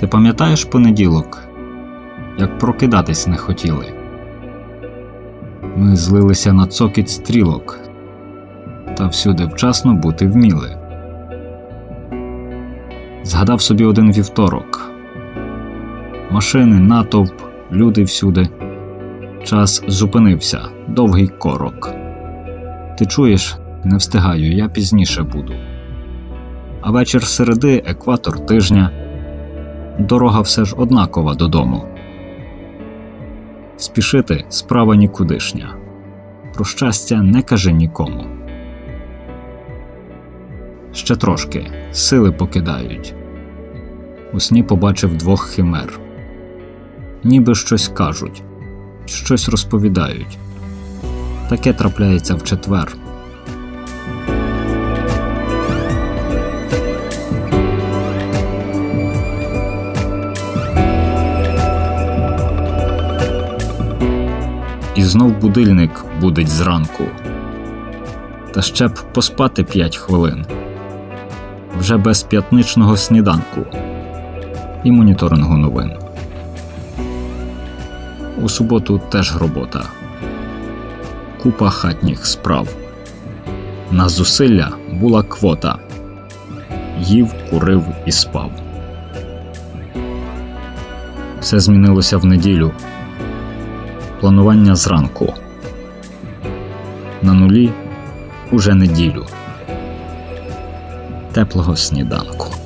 Ти пам'ятаєш понеділок, як прокидатись не хотіли? Ми злилися на цокіт стрілок, та всюди вчасно бути вміли. Згадав собі один вівторок. Машини, натовп, люди всюди. Час зупинився, довгий корок. Ти чуєш, не встигаю, я пізніше буду. А вечір середи, екватор тижня. Дорога все ж однакова додому. Спішити справа нікудишня. Про щастя не кажи нікому. Ще трошки сили покидають. У сні побачив двох химер. Ніби щось кажуть, щось розповідають. Таке трапляється в четвер. І знов будильник будить зранку. Та ще б поспати п'ять хвилин. Вже без п'ятничного сніданку і моніторингу новин. У суботу теж робота. Купа хатніх справ. На зусилля була квота. Їв, курив і спав. Все змінилося в неділю. Планування зранку. На нулі уже неділю. Теплого сніданку.